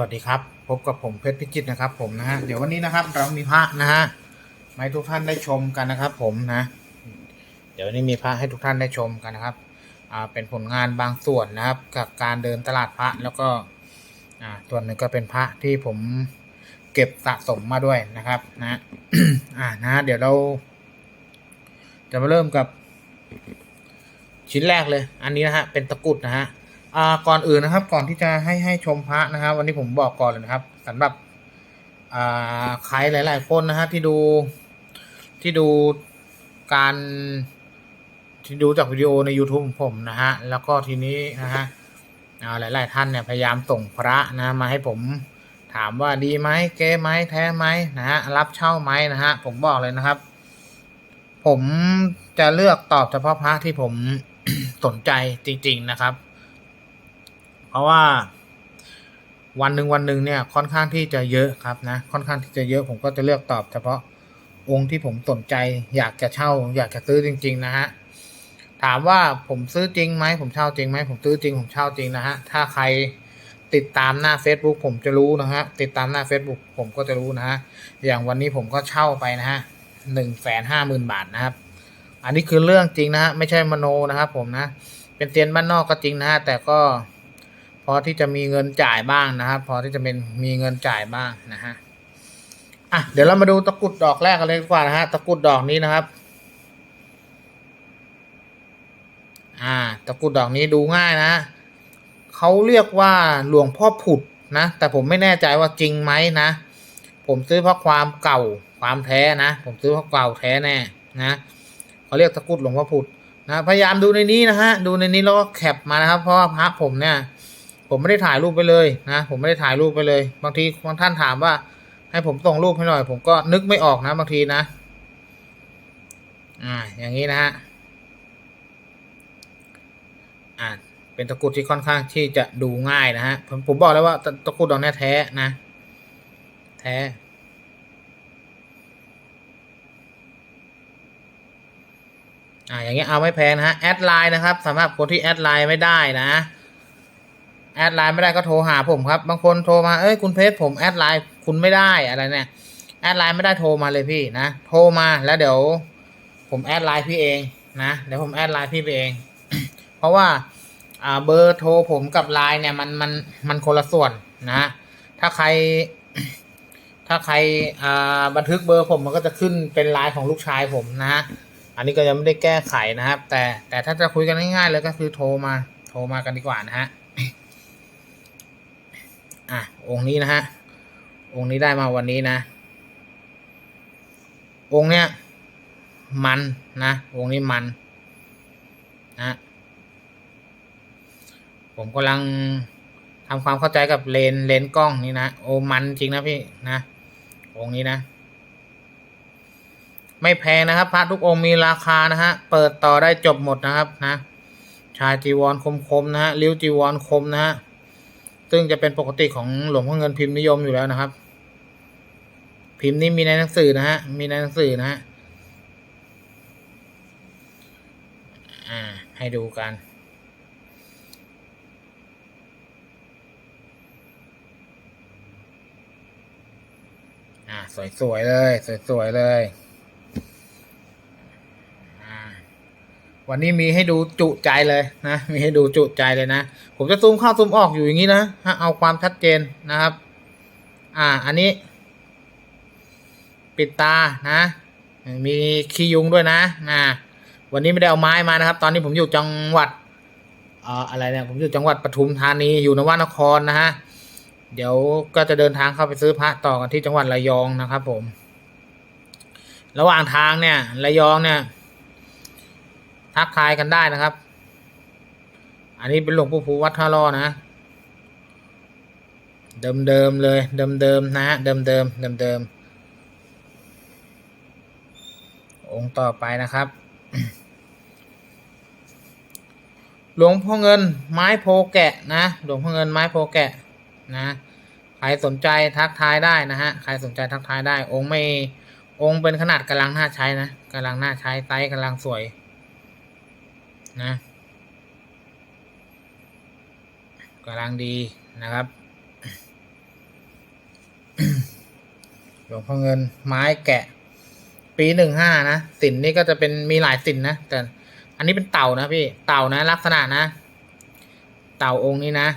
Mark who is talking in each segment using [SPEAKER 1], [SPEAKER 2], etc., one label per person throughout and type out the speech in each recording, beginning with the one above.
[SPEAKER 1] วัสดีครับ พบกับผมเพชรพิจิตนะครับ ผมนะฮะเดี๋ยววันนี้นะครับ เรามีพระนะฮะมาให้ทุกท่านได้ชมกันนะครับ ผมนะ เดี๋ยววันนี้มีพระให้ทุกท่านได้ชมกันนะครับอ่าเป็นผลงานบางส่วนนะครับ กับการเดินตลาดพระแล้วก็อ่าส่วนหนึ่งก็เป็นพระที่ผมเก็บสะสมมาด้วยนะครับนะอ่านะฮะเดี๋ยวเรา จะมาเริ่มกับชิ้นแรกเลย อันนี้นะฮะเป็นตะกุดนะฮะ อ่าก่อนอื่นนะครับ ก่อนที่จะให้ให้ชมพระนะครับ วันนี้ผมบอกก่อนเลยนะครับสำหรับอ่าใครหลาย ๆ คนนะฮะที่ดูที่ดูการที่ดูจากวิดีโอใน YouTube ของผมนะฮะแล้วก็ทีนี้นะฮะอ่าหลาย ๆ ท่านเนี่ยพยายามส่งพระนะมาให้ผมถามว่าดีไหมเก๊ไหมแท้ไหมนะฮะรับเช่าไหมนะฮะผมบอกเลยนะครับ ผมจะเลือกตอบเฉพาะพระที่ผมสนใจจริง ๆ นะครับ เพราะว่าวันหนึ่งวันหนึ่งเนี่ยค่อนข้างที่จะเยอะครับนะค่อนข้างที่จะเยอะผมก็จะเลือกตอบเฉพาะองค์ที่ผมสนใจอยากจะเช่า อยากจะซื้อจริง ๆ นะฮะถามว่าผมซื้อจริงไหมผมเช่าจริงไหมผมซื้อจริงผมเช่าจริงนะฮะถ้าใครติดตามหน้า Facebook ผมจะรู้นะฮะติดตามหน้า Facebook ผมก็จะรู้นะฮะอย่างวันนี้ผมก็เช่าไปนะฮะหนึ่งแสนห้าหมื่นบาทนะครับ อันนี้คือเรื่องจริงนะฮะไม่ใช่มโนนะครับ ผมนะ เป็นเซียนบ้านนอกก็จริงนะฮะแต่ก็ อที่จะมีเงินจ่ายบ้างนะครับพอที่จะเป็นมีเงินจ่ายบ้างนะฮะอะเดี๋ยวเรามาดูตะกุดดอกแรกกันเลยดีกว่านะฮะตะกุดดอกนี้นะครับ อ่า ตะกุดดอกนี้ดูง่ายนะเขาเรียกว่าหลวงพ่อผุดนะ แต่ผมไม่แน่ใจว่าจริงไหมนะ ผมซื้อเพราะความเก่าความแท้นะ ผมซื้อเพราะเก่าแท้แน่นะเขาเรียกตะกุดหลวงพ่อผุดนะพยายามดูในนี้นะฮะดูในนี้แล้วก็แคปมานะครับ เพราะว่าพระผมเนี่ย ผมไม่ได้ถ่ายรูปไปเลยนะผมไม่ได้ถ่ายรูปไปเลย บางทีบางท่านถามว่า ให้ผมส่งรูปให้หน่อย ผมก็นึกไม่ออกนะบางทีนะอ่าอย่างนี้นะฮะอ่าเป็นตะกรุดที่ค่อนข้างที่จะดูง่ายนะฮะผมผมบอกแล้วว่าตะตะกรุดดอกเนี้ยแท้นะ แท้อ่าอย่างเงี้ยเอาไม่แพงนะฮะแอดไลน์นะครับสำหรับคนที่แอดไลน์ไม่ได้นะ แอดไลน์ไม่ได้ก็โทรหาผมครับ บางคนโทรมาเอ้ยคุณเพชรผมแอดไลน์คุณไม่ได้อะไรเนี่ยแอดไลน์ไม่ได้โทรมาเลยพี่นะ โทรมาแล้วเดี๋ยว ผมแอดไลน์พี่เองนะเดี๋ยวผมแอดไลน์พี่ไปเอง เพราะว่าอ่าเบอร์โทรผมกับไลน์เนี่ยมันมันมันคนละส่วนนะ ถ้าใคร ถ้าใครอ่าบันทึกเบอร์ผมมันก็จะขึ้นเป็นไลน์ของลูกชายผมนะอันนี้ก็ยังไม่ได้แก้ไขนะครับ แต่แต่ถ้าจะคุยกันง่ายๆเลยก็คือโทรมา โทรมากันดีกว่านะฮะ อะองค์นี้นะฮะองค์นี้ได้มาวันนี้นะ องค์เนี้ยมันนะองค์นี้มันนะผมกำลังทำความเข้าใจกับเลนเลนกล้องนี่นะโอ้มันจริงนะพี่นะองค์นี้นะ ไม่แพงนะครับพระทุกองค์มีราคานะฮะเปิดต่อได้จบหมดนะครับนะชายจีวรคมๆนะฮะริ้วจีวรคมนะฮะ ซึ่งจะเป็นปกติของหลวงพ่อเงินพิมพ์นิยมอยู่แล้วนะครับ พิมพ์นี้มีในหนังสือนะฮะ มีในหนังสือนะฮะ อ่า ให้ดูกันอ่าสวยๆเลย สวยๆเลย อ่า วันนี้มีให้ดูจุใจเลยนะ มีให้ดูจุใจเลยนะ ผมจะซูมเข้าซูมออกอยู่อย่างนี้นะฮะเอาความชัดเจนนะครับ อ่า อันนี้ ปิดตานะ มีขี้ยุงด้วยนะอ่าวันนี้ไม่ได้เอาไม้มานะครับ ตอนนี้ผมอยู่จังหวัดเอ่ออะไรเนี่ย ผมอยู่จังหวัดปทุมธานี อยู่นวนครนะฮะ เดี๋ยวก็จะเดินทางเข้าไปซื้อพระต่อกันที่จังหวัดระยองนะครับผม ระหว่างทางเนี่ย ระยองเนี่ย ทักทายกันได้นะครับ อันนี้เป็นหลวงปู่ภูวัดท่าล่อนะ เดิมเดิมๆเลยเดิมเดิมๆนะฮะเดิมเดิมเดิมเดิมๆองค์ต่อไปนะครับ หลวงพ่อเงินไม้โพแกะนะ หลวงพ่อเงินไม้โพแกะนะใครสนใจทักทายได้นะฮะ ใครสนใจทักทายได้ องค์ไม่ องค์เป็นขนาดกำลังน่าใช้นะกำลังน่าใช้ไซส์กำลังสวย นะกำลังดีนะครับ หลวงพ่อเงินไม้แกะ ปีหนึ่งห้านะสินนี่ก็จะเป็นมีหลายสินนะ แต่อันนี้เป็นเต่านะพี่ เต่านะลักษณะนะ เต่าองค์นี้นะ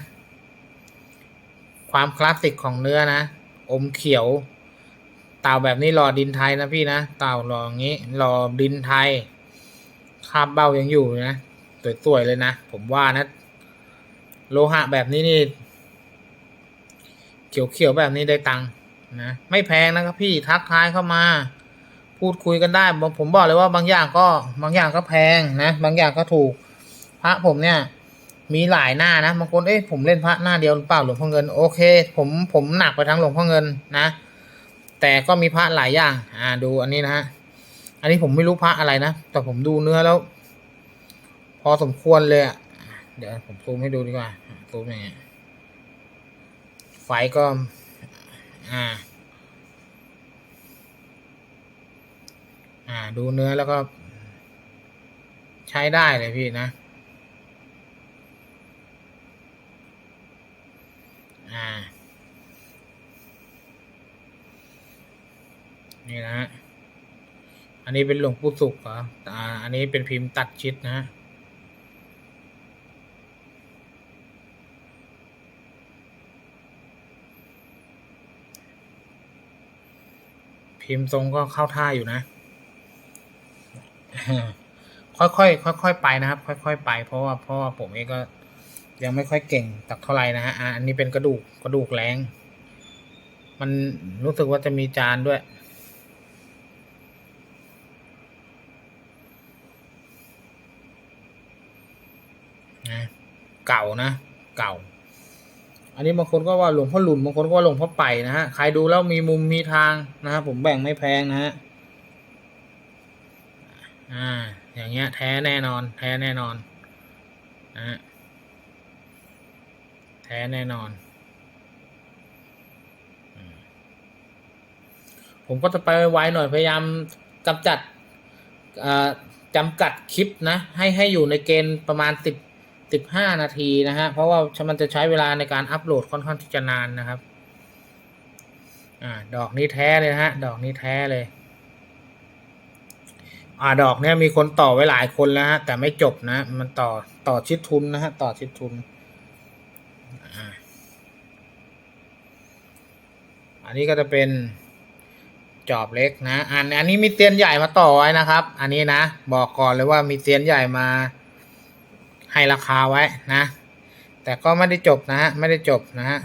[SPEAKER 1] ความคลาสสิกของเนื้อนะ อมเขียว เต่าแบบนี้รอดินไทยนะพี่นะ เต่ารออย่างนี้รอดินไทย คาบเบ้ายังอยู่นะสวยๆเลยนะ ผมว่านะ โลหะแบบนี้นี่ เขียวๆแบบนี้ได้ตังค์นะไม่แพงนะครับพี่ทักทายเข้ามา พูดคุยกันได้ผมผมบอกเลยว่าบางอย่างก็บางอย่างก็แพงนะ บางอย่างก็ถูก พระผมเนี่ย มีหลายหน้านะบางคนเอ้ยผมเล่นพระหน้าเดียวหรือเปล่าหลวงพ่อเงินโอเค ผมผมหนักไปทั้งหลวงพ่อเงินนะ แต่ก็มีพระหลายอย่าง อ่าดูอันนี้นะฮะ อันนี้ผมไม่รู้พระอะไรนะ แต่ผมดูเนื้อแล้ว พอสมควรเลยอะเดี๋ยวผมซูมให้ดูดีกว่าซูมอย่างเงี้ยไฟก็ อ่า อ่า ดูเนื้อแล้วก็ ใช้ได้เลยพี่นะ อ่า นี่นะฮะ อันนี้เป็นหลวงปู่สุขเหรออ่า อันนี้เป็นพิมพ์ตัดชิดนะพิมพ์ทรงก็เข้าท่าอยู่นะ ค่อยๆค่อยๆไปนะครับ ค่อย ๆ ไป เพราะว่าเพราะว่าผมเองก็ยังไม่ค่อยเก่งตักเท่าไหร่นะฮะอ่าอันนี้เป็นกระดูกกระดูกแรง มันรู้สึกว่าจะมีจานด้วย นะเก่านะ เก่า อันนี้บางคนก็ว่าหลวงพ่อหลุนบางคนก็ว่าหลวงพ่อไปนะฮะ ใครดูแล้วมีมุมมีทางนะครับผมแบ่งไม่แพงนะฮะ อ่า อย่างเงี้ยแท้แน่นอน แท้แน่นอนนะฮะแท้แน่นอน ผมก็จะไปไวหน่อยพยายามกำจัดจำกัดคลิปนะ ให้ให้อยู่ในเกณฑ์ประมาณสิบ สิบห้านาทีนะฮะเพราะว่ามันจะใช้เวลาในการอัปโหลดค่อนข้างที่จะนานนะครับอ่าดอกนี้แท้เลยะฮะ ดอกนี้แท้เลย อ่าดอกเนี้ยมีคนต่อไว้หลายคนแล้วฮะ แต่ไม่จบนะ มันต่อต่อชิดทุนนะฮะ ต่อชิดทุนอ่าอันนี้ก็จะเป็นจอบเล็กนะ อันอันนี้มีเตียนใหญ่มาต่อไว้นะครับ อันนี้นะ บอกก่อนเลยว่ามีเตียนใหญ่มา ให้ราคาไว้นะ แต่ก็ไม่ได้จบนะฮะไม่ได้จบนะฮะ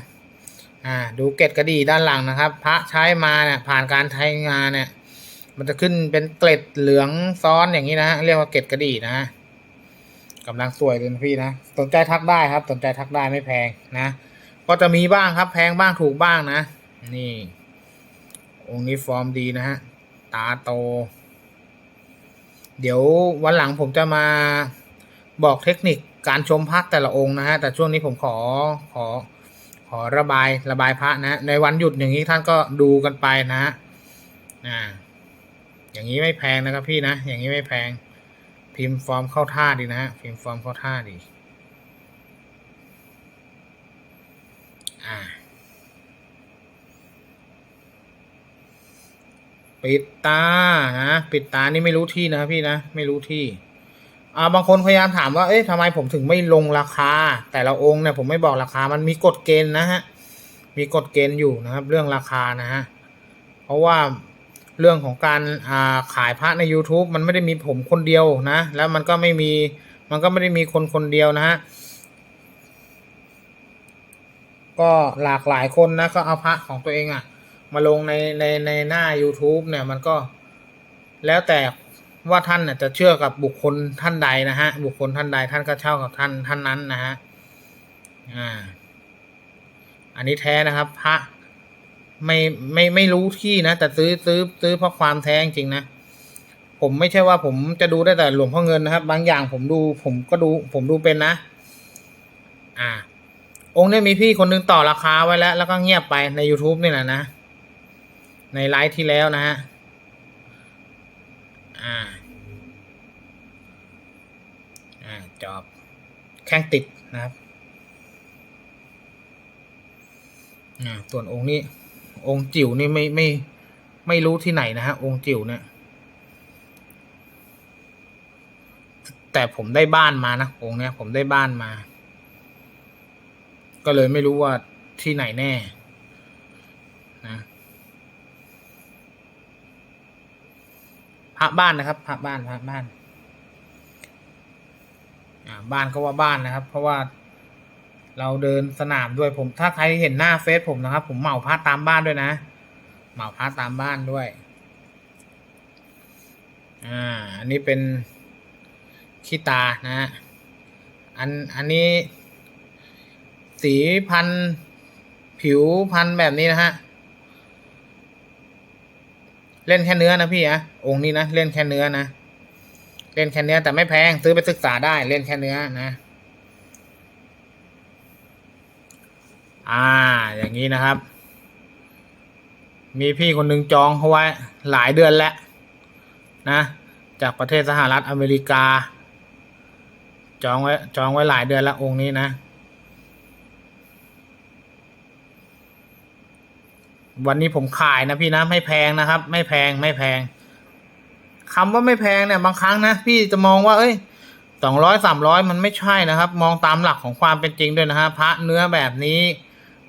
[SPEAKER 1] อ่าดูเกล็ดกระดีด้านหลังนะครับ พระใช้มาเนี่ยผ่านการใช้งานเนี่ย มันจะขึ้นเป็นเกล็ดเหลืองซ้อนอย่างนี้นะฮะเรียกว่าเกล็ดกระดีนะฮะกำลังสวยเลยนะพี่นะสนใจทักได้ครับ สนใจทักได้ไม่แพงนะ ก็จะมีบ้างครับ แพงบ้างถูกบ้างนะ นี่ องค์นี้ฟอร์มดีนะฮะตาโต เดี๋ยววันหลังผมจะมา บอกเทคนิคการชมพระแต่ละองค์นะฮะแต่ช่วงนี้ผมขอขอขอระบายระบายพระนะในวันหยุดอย่างนี้ท่านก็ดูกันไปนะฮะอ่าอย่างนี้ไม่แพงนะครับพี่นะ อย่างนี้ไม่แพง พิมพ์ฟอร์มเข้าท่าดีนะฮะพิมพ์ฟอร์มเข้าท่าดีอ่าปิดตานะปิดตานี่ไม่รู้ที่นะพี่นะ ไม่รู้ที่ อ่าบางคนพยายามถามว่าเอ๊ะทำไมผมถึงไม่ลงราคา แต่ละองค์เนี่ยผมไม่บอกราคามันมีกฎเกณฑ์นะฮะมีกฎเกณฑ์อยู่นะครับ เรื่องราคานะฮะเพราะว่าเรื่องของการอ่าขายพระใน YouTube มันไม่ได้มีผมคนเดียวนะ แล้วมันก็ไม่มีมันก็ไม่ได้มีคนคนเดียวนะฮะก็หลากหลายคนนะก็เอาพระของตัวเองอะมาลงในในในหน้า YouTube เนี่ยมันก็แล้วแต่ ว่าท่านจะเชื่อกับบุคคลท่านใดนะฮะ บุคคลท่านใดท่านก็เช่ากับท่านท่านนั้นนะฮะ อ่า อันนี้แท้นะครับ พระไม่ไม่ไม่รู้ที่นะแต่ซื้อซื้อซื้อเพราะความแท้จริงนะผมไม่ใช่ว่าผมจะดูได้แต่หลวงพ่อเงินนะครับ บางอย่างผมดู ผมก็ดู ผมดูเป็นนะ อ่า องค์นี้มีพี่คนนึงต่อราคาไว้แล้ว แล้วก็เงียบไปใน YouTube นี่แหละนะ ในไลฟ์ที่แล้วนะฮะ อ่า จอบ แข้งติดนะครับส่วนองค์นี้ องค์จิ๋วนี่ไม่ไม่ไม่รู้ที่ไหนนะฮะ องค์จิ๋วเนี่ย แต่ผมได้บ้านมานะองค์เนี้ย ผมได้บ้านมา ก็เลยไม่รู้ว่าที่ไหนแน่นะพระบ้านนะครับพระบ้านพระบ้าน อ่าบ้านก็ว่าบ้านนะครับ เพราะว่าเราเดินสนามด้วยผม ถ้าใครเห็นหน้าเฟซผมนะครับ ผมเหมาพระตามบ้านด้วยนะ เหมาพระตามบ้านด้วย อ่า อันนี้เป็นขี้ตานะฮะอันอันนี้ สีพันผิวพันแบบนี้นะฮะเล่นแค่เนื้อนะพี่อะองค์นี้นะเล่นแค่เนื้อนะ เล่นแค่เนื้อแต่ไม่แพงซื้อไปศึกษาได้เล่นแค่เนื้อนะ อ่า อย่างนี้นะครับ มีพี่คนหนึ่งจองเขาไว้หลายเดือนแล้วนะ จากประเทศสหรัฐอเมริกา จองไว้จองไว้หลายเดือนแล้วองค์นี้นะ วันนี้ผมขายนะพี่นะไม่แพงนะครับ ไม่แพงไม่แพง คำว่าไม่แพงเนี่ยบางครั้งนะพี่จะมองว่า เอ้ยสองร้อยสามร้อยมันไม่ใช่นะครับ มองตามหลักของความเป็นจริงด้วยนะฮะพระเนื้อแบบนี้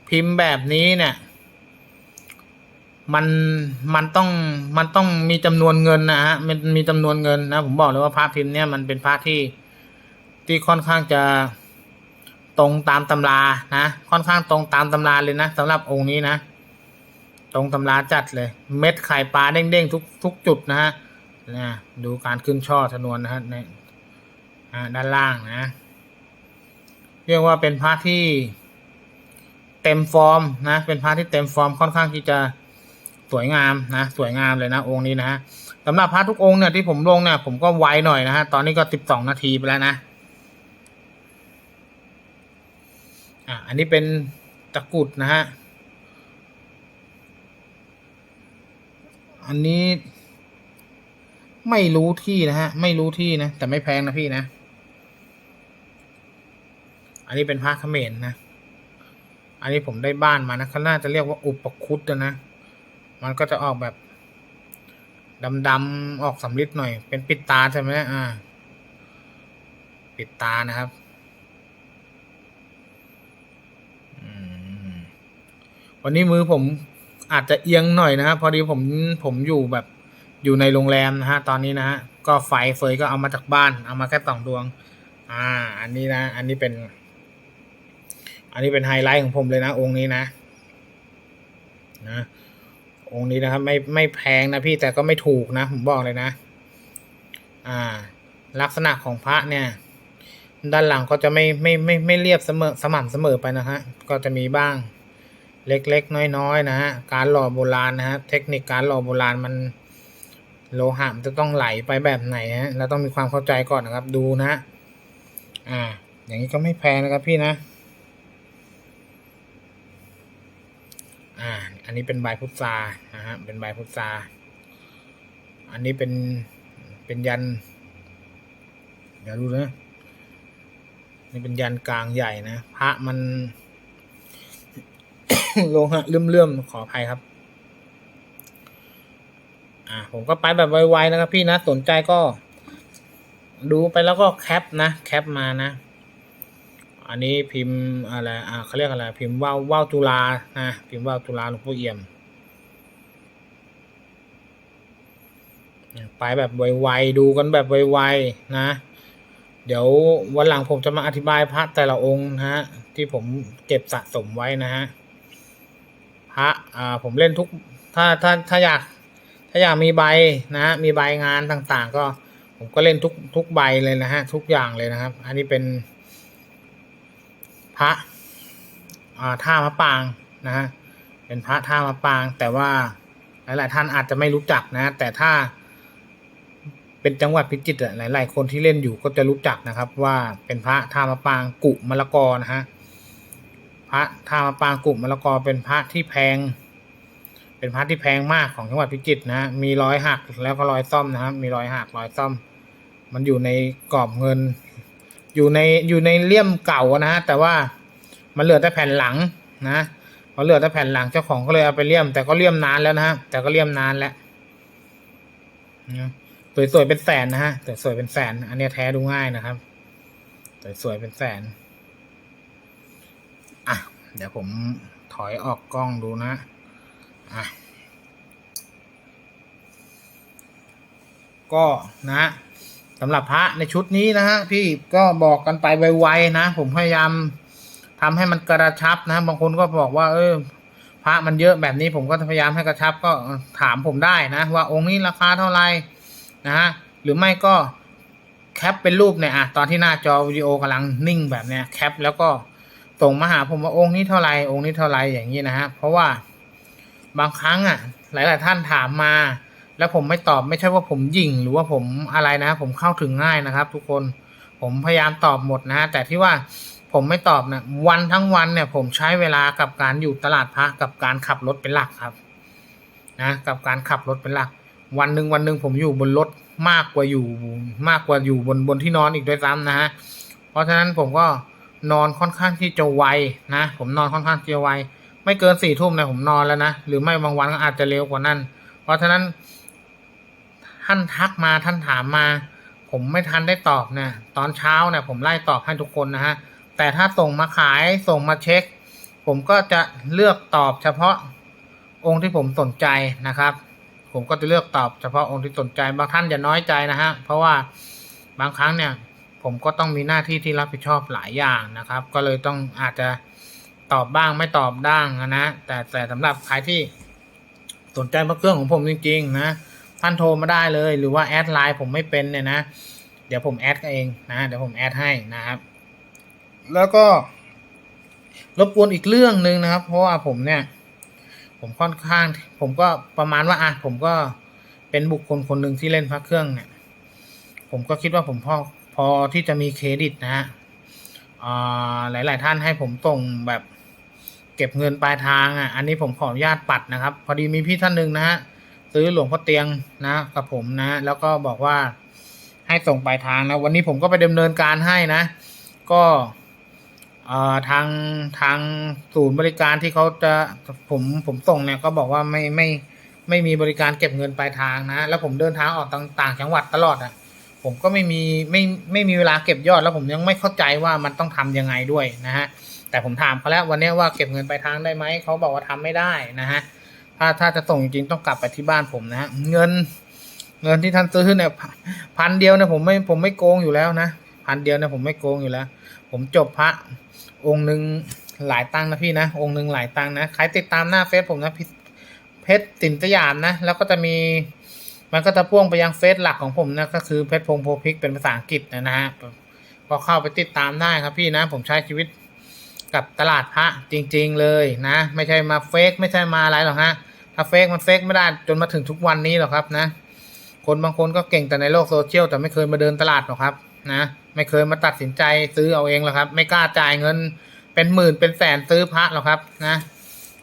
[SPEAKER 1] พิมพ์แบบนี้เนี่ย มันมันต้องมันต้องมีจำนวนเงินนะฮะมันมีจำนวนเงินนะผมบอกเลยว่าพระพิมพ์เนี่ยมันเป็นพระที่ที่ค่อนข้างจะตรงตามตำรานะค่อนข้างตรงตามตำราเลยนะสำหรับองค์นี้นะ ตรงตำราจัดเลย เม็ดไข่ปลาเด้งๆทุกทุกจุดนะฮะ นะดูการขึ้นช่อชนวนนะฮะในด้านล่างนะ เรียกว่าเป็นพระที่เต็มฟอร์มนะ เป็นพระที่เต็มฟอร์มค่อนข้างที่จะสวยงามนะสวยงามเลยนะองค์นี้นะฮะสำหรับพระทุกองค์เนี่ยที่ผมลงเนี่ยผมก็ไวหน่อยนะฮะตอนนี้ก็สิบสองนาทีไปแล้วนะอะอันนี้เป็นตะกุดนะฮะอันนี้ ไม่รู้ที่นะฮะ ไม่รู้ที่นะ แต่ไม่แพงนะพี่นะ อันนี้เป็นผ้าเขมรนนะ อันนี้ผมได้บ้านมานะเขาน่าจะเรียกว่าอุปคุตนะ มันก็จะออกแบบดำๆออกสำลิดหน่อย เป็นปิดตาใช่ไหมอ่า ปิดตานะครับวันนี้มือผมอาจจะเอียงหน่อยนะครับพอดีผมผมอยู่แบบ อยู่ในโรงแรมนะฮะตอนนี้นะฮะก็ไฟเฟยก็เอามาจากบ้าน เอามาแค่สองดวง อ่า อันนี้นะ อันนี้เป็น อันนี้เป็นไฮไลท์ของผมเลยนะ องค์นี้นะนะองค์นี้นะครับ ไม่ไม่แพงนะพี่แต่ก็ไม่ถูกนะ ผมบอกเลยนะ อ่า ลักษณะของพระเนี่ย ด้านหลังก็จะไม่ไม่ไม่ไม่เรียบเสมอสม่ำเสมอไปนะฮะก็จะมีบ้างเล็กๆ น้อยๆนะฮะการหล่อโบราณนะฮะเทคนิคการหล่อโบราณมัน โลหะมันจะต้องไหลไปแบบไหนฮะเราต้องมีความเข้าใจก่อนนะครับ ดูนะฮะอ่า อย่างนี้ก็ไม่แพงนะครับพี่นะ อ่า อันนี้เป็นใบพุทรานะฮะเป็นใบพุทราอันนี้เป็นเป็นยัน เดี๋ยวดูนะนี่เป็นยันกลางใหญ่นะพระมัน โลหะเลื่อมๆขออภัยครับ อ่าผมก็ไปแบบไวๆนะครับ พี่นะสนใจก็ ดูไปแล้วก็แคปนะแคปมานะ อันนี้พิมพ์อะไรอ่าเขาเรียกอะไร พิมพ์ว่าวว่าวจุฬานะพิมพ์ว่าวจุฬาหลวงพ่อเอี่ยมไปแบบไวๆดูกันแบบไวๆนะ เดี๋ยววันหลังผมจะมาอธิบายพระแต่ละองค์นะฮะ ที่ผมเก็บสะสมไว้นะฮะพระอ่าผมเล่นทุกถ้าถ้าถ้าอยาก ถ้าอยากมีใบนะมีใบงานต่างๆ ก็ผมก็เล่นทุกทุกใบเลยนะฮะทุกอย่างเลยนะครับ อันนี้เป็นพระท่ามะปางนะฮะเป็นพระท่ามะปาง แต่ว่าหลายๆท่านอาจจะไม่รู้จักนะ แต่ถ้าเป็นจังหวัดพิจิตรอะหลาย ๆ คนที่เล่นอยู่ก็จะรู้จักนะครับ ว่าเป็นพระท่ามะปางกุมะละกอนะฮะพระท่ามะปางกุมะละกอเป็นพระที่แพง เป็นพระที่แพงมากของจังหวัดพิจิตรนะมีรอยหักแล้วก็รอยซ่อมนะครับ มีรอยหักรอยซ่อม มันอยู่ในกรอบเงิน อยู่ในอยู่ในเลี่ยมเก่านะฮะแต่ว่ามันเหลือแต่แผ่นหลังนะพอเหลือแต่แผ่นหลังเจ้าของก็เลยเอาไปเลี่ยม แต่ก็เลี่ยมนานแล้วนะฮะแต่ก็เลี่ยมนานแล้วนะสวยๆเป็นแสนนะฮะแต่สวยเป็นแสน อันนี้แท้ดูง่ายนะครับสวยๆเป็นแสนอะเดี๋ยวผมถอยออกกล้องดูนะ ก็นะสำหรับพระในชุดนี้นะฮะพี่ก็บอกกันไปไวๆนะ ผมพยายามทำให้มันกระชับนะบางคนก็บอกว่า เออพระมันเยอะแบบนี้ผมก็พยายามให้กระชับก็ถามผมได้นะ ว่าองค์นี้ราคาเท่าไหร่นะฮะหรือไม่ก็แคปเป็นรูปเนี่ยอะตอนที่หน้าจอวิดีโอกำลังนิ่งแบบเนี้ยแคปแล้วก็ส่งมาหาผมว่าองค์นี้เท่าไหร่องค์นี้เท่าไหร่อย่างนี้นะฮะเพราะว่า บางครั้งอะ หลาย ๆ ท่านถามมา แล้วผมไม่ตอบไม่ใช่ว่าผมยิ่งหรือว่าผมอะไรนะ ผมเข้าถึงง่ายนะครับ ทุกคนผมพยายามตอบหมดนะแต่ที่ว่าผมไม่ตอบเนะวันทั้งวันเนี่ย ผมใช้เวลากับการอยู่ตลาดพระกับการขับรถเป็นหลักครับ นะกับการขับรถเป็นหลัก วันหนึ่งวันหนึ่งผมอยู่บนรถมากกว่าอยู่มากกว่าอยู่บนบนที่นอนอีกด้วยซ้ำนะฮะเพราะฉะนั้นผมก็นอนค่อนข้างที่จะไวนะ ผมนอนค่อนข้างที่จะไว ไม่เกินสี่ทุ่มเนี่ยผมนอนแล้วนะ หรือไม่บางวันก็อาจจะเร็วกว่านั้น เพราะฉะนั้น ท่านทักมาท่านถามมา ผมไม่ทันได้ตอบเนี่ยตอนเช้าเนี่ยผมไล่ตอบให้ทุกคนนะฮะแต่ถ้าส่งมาขายส่งมาเช็ค ผมก็จะเลือกตอบเฉพาะองค์ที่ผมสนใจนะครับ ผมก็จะเลือกตอบเฉพาะองค์ที่สนใจ บางท่านอย่าน้อยใจนะฮะเพราะว่าบางครั้งเนี่ย ผมก็ต้องมีหน้าที่ที่รับผิดชอบหลายอย่างนะครับ ก็เลยต้องอาจจะ ตอบบ้างไม่ตอบบ้างนะแต่แต่สำหรับใครที่สนใจพระเครื่องของผมจริงๆนะท่านโทรมาได้เลยหรือว่าแอดไลน์ผมไม่เป็นเนี่ยนะเดี๋ยวผมแอดเองนะเดี๋ยวผมแอดให้นะครับ แล้วก็รบกวนอีกเรื่องหนึ่งนะครับ เพราะว่าผมเนี่ย ผมค่อนข้าง ผมก็ประมาณว่าอะผมก็เป็นบุคคลคนหนึ่งที่เล่นพระเครื่องเนี่ย ผมก็คิดว่าผมพอพอที่จะมีเครดิตนะฮะอ่าหลายๆท่านให้ผมส่งแบบ เก็บเงินปลายทางอะอันนี้ผมขออนุญาตปัดนะครับ พอดีมีพี่ท่านหนึ่งนะฮะซื้อหลวงพ่อเตียงนะกับผมนะ แล้วก็บอกว่าให้ส่งปลายทางนะวันนี้ผมก็ไปดำเนินการให้นะ ก็เอ่อทางทางศูนย์บริการที่เขาจะผมผมส่งเนี่ยก็บอกว่าไม่ไม่ไม่มีบริการเก็บเงินปลายทางนะ แล้วผมเดินทางออกต่างต่างจังหวัดตลอดอะผมก็ไม่มีไม่ไม่มีเวลาเก็บยอดแล้วผมยังไม่เข้าใจว่ามันต้องทำยังไงด้วยนะฮะ แต่ผมถามเขาแล้ววันนี้ว่าเก็บเงินปลายทางได้ไหมเขาบอกว่าทำไม่ได้นะฮะถ้าถ้าจะส่งจริงต้องกลับไปที่บ้านผมนะฮะเงิน เงินที่ท่านซื้อเนี่ยพันเดียวเนี่ยผมไม่ผมไม่โกงอยู่แล้วนะพันเดียวเนี่ยผมไม่โกงอยู่แล้ว ผมจบพระองค์หนึ่งหลายตังนะพี่นะ องค์หนึ่งหลายตังนะใครติดตามหน้าเฟซผมนะพเพชรสินสยามนะ แล้วก็จะมีมันก็จะพ่วงไปยังเฟซหลักของผมนะก็คือเพชรพงโพพิกเป็นภาษาอังกฤษนะฮะพอเข้าไปติดตามได้ครับพี่นะ ผมใช้ชีวิต กับตลาดพระจริง ๆเลยนะ ไม่ใช่มาเฟกไม่ใช่มาอะไรหรอกฮะถ้าเฟกมันเฟกไม่ได้จนมาถึงทุกวันนี้หรอกครับนะ คนบางคนก็เก่งแต่ในโลกโซเชียลแต่ไม่เคยมาเดินตลาดหรอกครับนะไม่เคยมาตัดสินใจซื้อเอาเองหรอกครับ ไม่กล้าจ่ายเงินเป็นหมื่นเป็นแสนซื้อพระหรอกครับนะ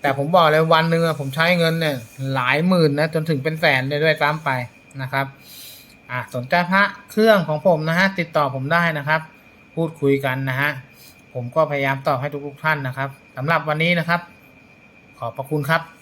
[SPEAKER 1] แต่ผมบอกเลยวันหนึ่งอะผมใช้เงินเนี่ยหลายหมื่นนะจนถึงเป็นแสนเลยด้วยซ้ำไปนะครับอะสนใจพระเครื่องของผมนะฮะติดต่อผมได้นะครับ พูดคุยกันนะฮะ ผมก็พยายามตอบให้ทุกๆท่านนะครับสำหรับวันนี้นะครับ ขอบพระคุณครับ